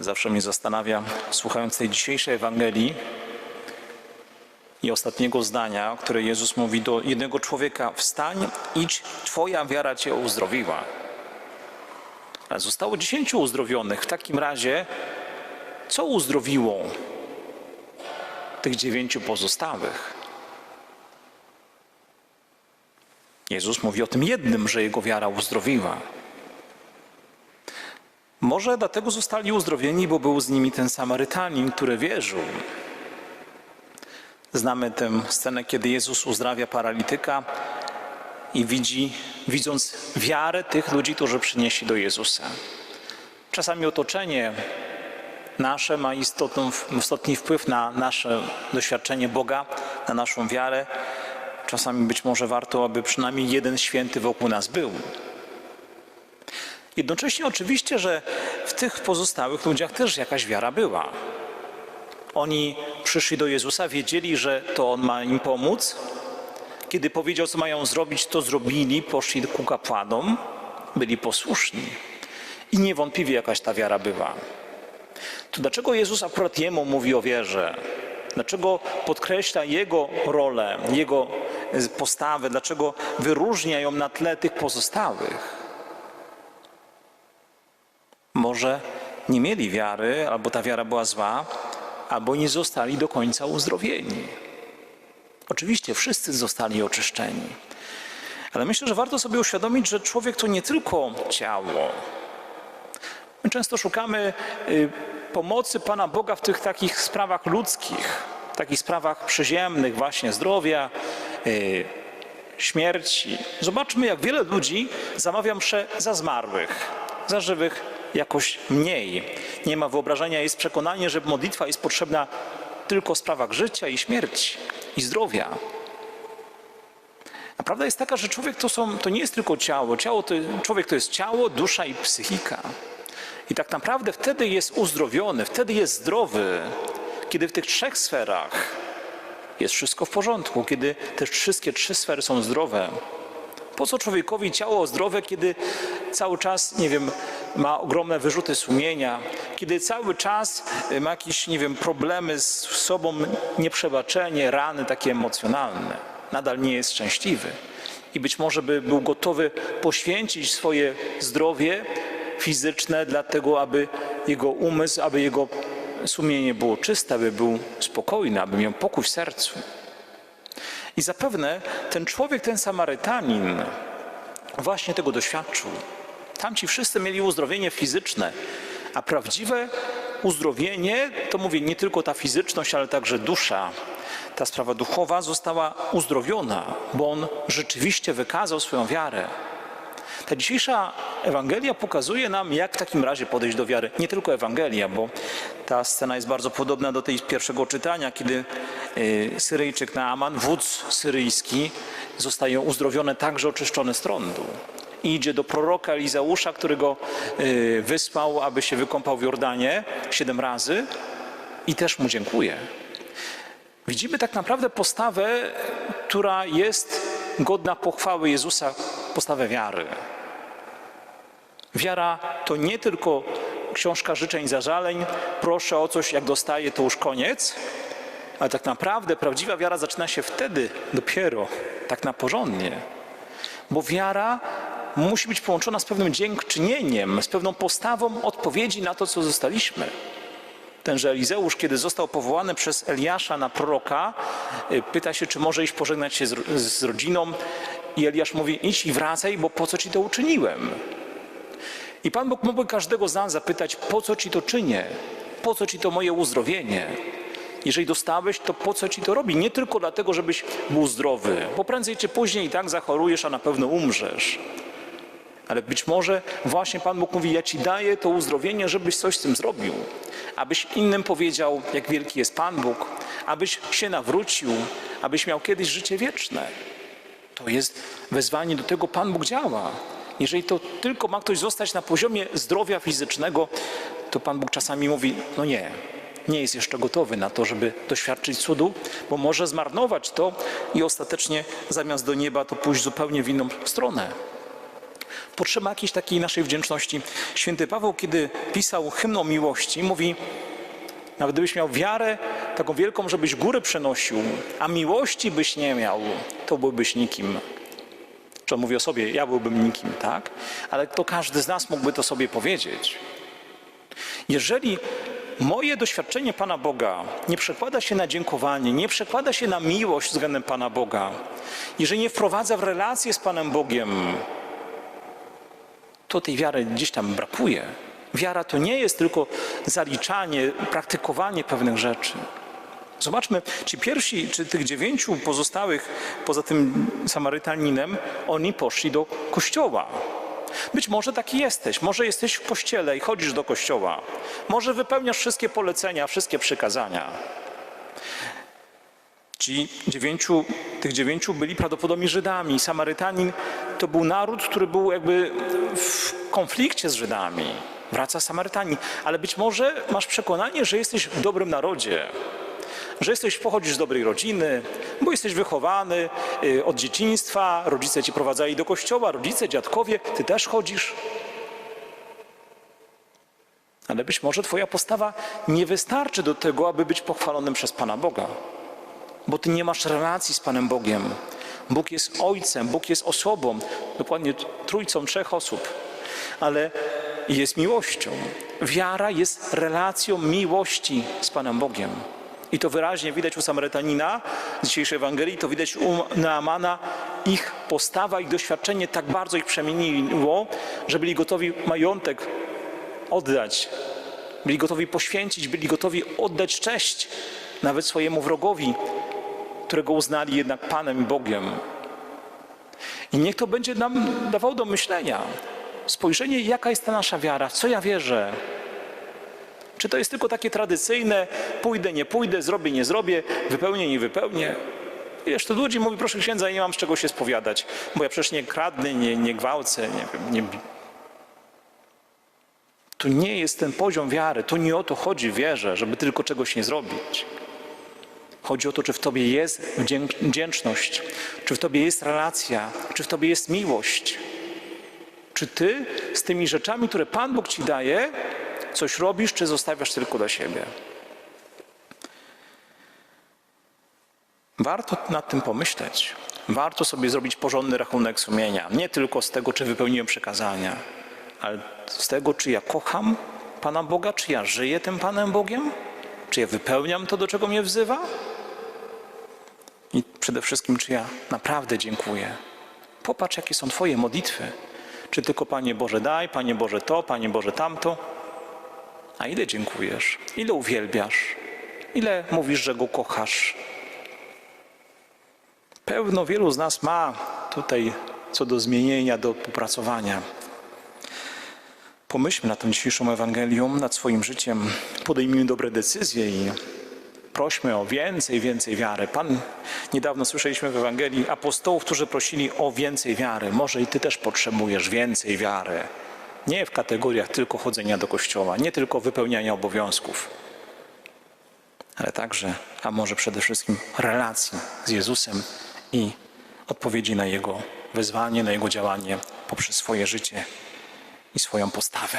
Zawsze mnie zastanawia, słuchając tej dzisiejszej Ewangelii i ostatniego zdania, które Jezus mówi do jednego człowieka: Wstań, idź, Twoja wiara Cię uzdrowiła. Ale zostało dziesięciu uzdrowionych. W takim razie, co uzdrowiło tych dziewięciu pozostałych? Jezus mówi o tym jednym, że jego wiara uzdrowiła. Może dlatego zostali uzdrowieni, bo był z nimi ten Samarytanin, który wierzył. Znamy tę scenę, kiedy Jezus uzdrawia paralityka i widzi, widząc wiarę tych ludzi, którzy przynieśli do Jezusa. Czasami otoczenie nasze ma istotną, istotny wpływ na nasze doświadczenie Boga, na naszą wiarę. Czasami być może warto, aby przynajmniej jeden święty wokół nas był. Jednocześnie oczywiście, że w tych pozostałych ludziach też jakaś wiara była. Oni przyszli do Jezusa, wiedzieli, że to On ma im pomóc. Kiedy powiedział, co mają zrobić, to zrobili, poszli ku kapłanom, byli posłuszni. I niewątpliwie jakaś ta wiara była. To dlaczego Jezus akurat jemu mówi o wierze? Dlaczego podkreśla jego rolę, jego postawę? Dlaczego wyróżnia ją na tle tych pozostałych? Może nie mieli wiary, albo ta wiara była zła, albo nie zostali do końca uzdrowieni. Oczywiście wszyscy zostali oczyszczeni. Ale myślę, że warto sobie uświadomić, że człowiek to nie tylko ciało. My często szukamy y, pomocy Pana Boga w tych takich sprawach ludzkich, takich sprawach przyziemnych, właśnie zdrowia, y, śmierci. Zobaczmy, jak wiele ludzi zamawia mszę za zmarłych, za żywych jakoś mniej. Nie ma wyobrażenia, jest przekonanie, że modlitwa jest potrzebna tylko w sprawach życia i śmierci i zdrowia. A prawda jest taka, że człowiek to, są, to nie jest tylko ciało. ciało to, człowiek to jest ciało, dusza i psychika. I tak naprawdę wtedy jest uzdrowiony, wtedy jest zdrowy, kiedy w tych trzech sferach jest wszystko w porządku, kiedy te wszystkie trzy sfery są zdrowe. Po co człowiekowi ciało zdrowe, kiedy cały czas, nie wiem, ma ogromne wyrzuty sumienia, kiedy cały czas ma jakieś, nie wiem, problemy z sobą, nieprzebaczenie, rany takie emocjonalne. Nadal nie jest szczęśliwy. I być może by był gotowy poświęcić swoje zdrowie fizyczne dlatego, aby jego umysł, aby jego sumienie było czyste, aby był spokojny, aby miał pokój w sercu. I zapewne ten człowiek, ten Samarytanin właśnie tego doświadczył. Tamci wszyscy mieli uzdrowienie fizyczne, a prawdziwe uzdrowienie, to mówię nie tylko ta fizyczność, ale także dusza, ta sprawa duchowa została uzdrowiona, bo on rzeczywiście wykazał swoją wiarę. Ta dzisiejsza Ewangelia pokazuje nam, jak w takim razie podejść do wiary. Nie tylko Ewangelia, bo ta scena jest bardzo podobna do tej pierwszego czytania, kiedy y, Syryjczyk Naaman, wódz syryjski, zostaje uzdrowiony, także oczyszczony z trądu. I idzie do proroka Elizeusza, który go y, wysłał, aby się wykąpał w Jordanie siedem razy i też mu dziękuję. Widzimy tak naprawdę postawę, która jest godna pochwały Jezusa, postawę wiary. Wiara to nie tylko książka życzeń, zażaleń, proszę o coś, jak dostaję, to już koniec, ale tak naprawdę prawdziwa wiara zaczyna się wtedy dopiero, tak na porządnie. Bo wiara musi być połączona z pewnym dziękczynieniem, z pewną postawą odpowiedzi na to, co zostaliśmy. Tenże Elizeusz, kiedy został powołany przez Eliasza na proroka, y, pyta się, czy może iść pożegnać się z, z rodziną. I Eliasz mówi, idź i wracaj, bo po co ci to uczyniłem? I Pan Bóg mógłby każdego z nas zapytać, po co ci to czynię? Po co ci to moje uzdrowienie? Jeżeli dostałeś, to po co ci to robi? Nie tylko dlatego, żebyś był zdrowy, bo prędzej czy później i tak zachorujesz, a na pewno umrzesz. Ale być może właśnie Pan Bóg mówi, ja ci daję to uzdrowienie, żebyś coś z tym zrobił. Abyś innym powiedział, jak wielki jest Pan Bóg, abyś się nawrócił, abyś miał kiedyś życie wieczne. To jest wezwanie do tego, Pan Bóg działa. Jeżeli to tylko ma ktoś zostać na poziomie zdrowia fizycznego, to Pan Bóg czasami mówi, no nie, nie jest jeszcze gotowy na to, żeby doświadczyć cudu, bo może zmarnować to i ostatecznie zamiast do nieba to pójść zupełnie w inną stronę. Potrzeba jakiejś takiej naszej wdzięczności. Święty Paweł, kiedy pisał hymn o miłości, mówi, nawet gdybyś miał wiarę taką wielką, żebyś góry przenosił, a miłości byś nie miał, to byłbyś nikim. Czy on mówi o sobie, ja byłbym nikim, tak? Ale to każdy z nas mógłby to sobie powiedzieć. Jeżeli moje doświadczenie Pana Boga nie przekłada się na dziękowanie, nie przekłada się na miłość względem Pana Boga, jeżeli nie wprowadza w relację z Panem Bogiem, to tej wiary gdzieś tam brakuje. Wiara to nie jest tylko zaliczanie, praktykowanie pewnych rzeczy. Zobaczmy, ci pierwsi, czy tych dziewięciu pozostałych, poza tym Samarytaninem, oni poszli do kościoła. Być może taki jesteś, może jesteś w kościele i chodzisz do kościoła, może wypełniasz wszystkie polecenia, wszystkie przykazania. Ci dziewięciu, tych dziewięciu byli prawdopodobnie Żydami. Samarytanin to był naród, który był jakby w konflikcie z Żydami. Wraca Samarytanin, ale być może masz przekonanie, że jesteś w dobrym narodzie, że jesteś, pochodzisz z dobrej rodziny, bo jesteś wychowany y, od dzieciństwa, rodzice ci prowadzali do kościoła, rodzice, dziadkowie, ty też chodzisz. Ale być może twoja postawa nie wystarczy do tego, aby być pochwalonym przez Pana Boga bo ty nie masz relacji z Panem Bogiem. Bóg jest Ojcem, Bóg jest osobą, dokładnie trójcą trzech osób, ale jest miłością. Wiara jest relacją miłości z Panem Bogiem. I to wyraźnie widać u Samarytanina z dzisiejszej Ewangelii, to widać u Naamana. Ich postawa, ich doświadczenie tak bardzo ich przemieniło, że byli gotowi majątek oddać, byli gotowi poświęcić, byli gotowi oddać cześć nawet swojemu wrogowi, którego uznali jednak Panem i Bogiem. I niech to będzie nam dawało do myślenia. Spojrzenie, jaka jest ta nasza wiara, w co ja wierzę. Czy to jest tylko takie tradycyjne, pójdę, nie pójdę, zrobię, nie zrobię, wypełnię, nie wypełnię. Wiesz, to ludzi mówi, proszę księdza, ja nie mam z czego się spowiadać, bo ja przecież nie kradnę, nie, nie gwałcę, nie wiem, nie... To nie jest ten poziom wiary, to nie o to chodzi w wierze, żeby tylko czegoś nie zrobić. Chodzi o to, czy w Tobie jest wdzięczność, czy w Tobie jest relacja, czy w Tobie jest miłość. Czy Ty z tymi rzeczami, które Pan Bóg Ci daje, coś robisz, czy zostawiasz tylko dla siebie? Warto nad tym pomyśleć. Warto sobie zrobić porządny rachunek sumienia. Nie tylko z tego, czy wypełniłem przekazania, ale z tego, czy ja kocham Pana Boga, czy ja żyję tym Panem Bogiem, czy ja wypełniam to, do czego mnie wzywa. Przede wszystkim, czy ja naprawdę dziękuję. Popatrz, jakie są Twoje modlitwy. Czy tylko Panie Boże daj, Panie Boże to, Panie Boże tamto. A ile dziękujesz? Ile uwielbiasz? Ile mówisz, że Go kochasz? Pełno wielu z nas ma tutaj co do zmienienia, do popracowania. Pomyślmy nad tą dzisiejszą Ewangelią, nad swoim życiem, podejmijmy dobre decyzje i prośmy o więcej, więcej wiary. Pan, niedawno słyszeliśmy w Ewangelii apostołów, którzy prosili o więcej wiary. Może i Ty też potrzebujesz więcej wiary. Nie w kategoriach tylko chodzenia do kościoła, nie tylko wypełniania obowiązków, ale także, a może przede wszystkim relacji z Jezusem i odpowiedzi na Jego wezwanie, na Jego działanie poprzez swoje życie i swoją postawę.